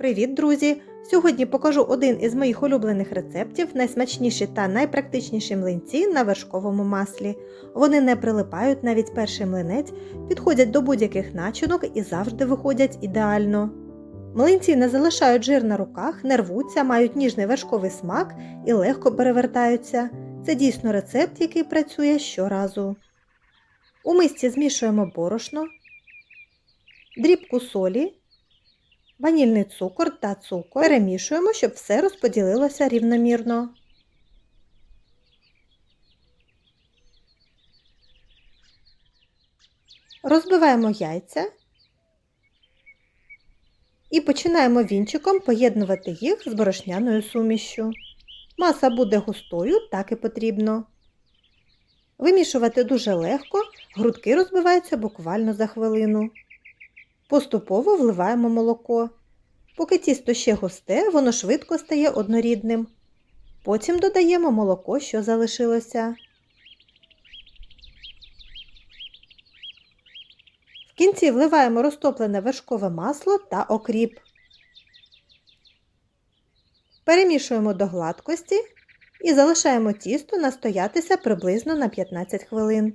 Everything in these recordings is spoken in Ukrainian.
Привіт, друзі! Сьогодні покажу один із моїх улюблених рецептів, найсмачніші та найпрактичніші млинці на вершковому маслі. Вони не прилипають навіть перший млинець, підходять до будь-яких начинок і завжди виходять ідеально. Млинці не залишають жир на руках, не рвуться, мають ніжний вершковий смак і легко перевертаються. Це дійсно рецепт, який працює щоразу. У мисці змішуємо борошно, дрібку солі, ванільний цукор та цукор. Перемішуємо, щоб все розподілилося рівномірно. Розбиваємо яйця і починаємо вінчиком поєднувати їх з борошняною сумішшю. Маса буде густою, так і потрібно. Вимішувати дуже легко, грудки розбиваються буквально за хвилину. Поступово вливаємо молоко. Поки тісто ще густе, воно швидко стає однорідним. Потім додаємо молоко, що залишилося. В кінці вливаємо розтоплене вершкове масло та окріп. Перемішуємо до гладкості і залишаємо тісто настоятися приблизно на 15 хвилин.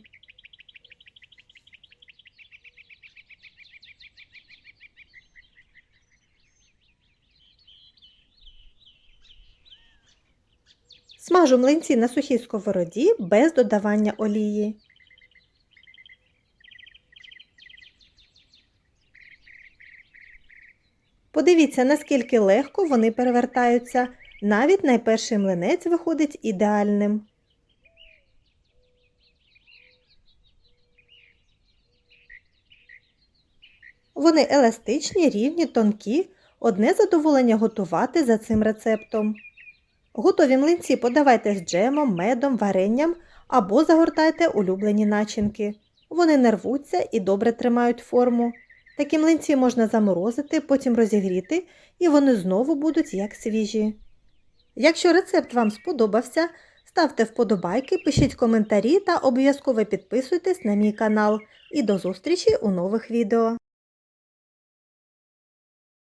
Смажу млинці на сухій сковороді без додавання олії. Подивіться, наскільки легко вони перевертаються. Навіть найперший млинець виходить ідеальним. Вони еластичні, рівні, тонкі, одне задоволення готувати за цим рецептом. Готові млинці подавайте з джемом, медом, варенням або загортайте улюблені начинки. Вони не рвуться і добре тримають форму. Такі млинці можна заморозити, потім розігріти, і вони знову будуть як свіжі. Якщо рецепт вам сподобався, ставте вподобайки, пишіть коментарі та обов'язково підписуйтесь на мій канал. І до зустрічі у нових відео.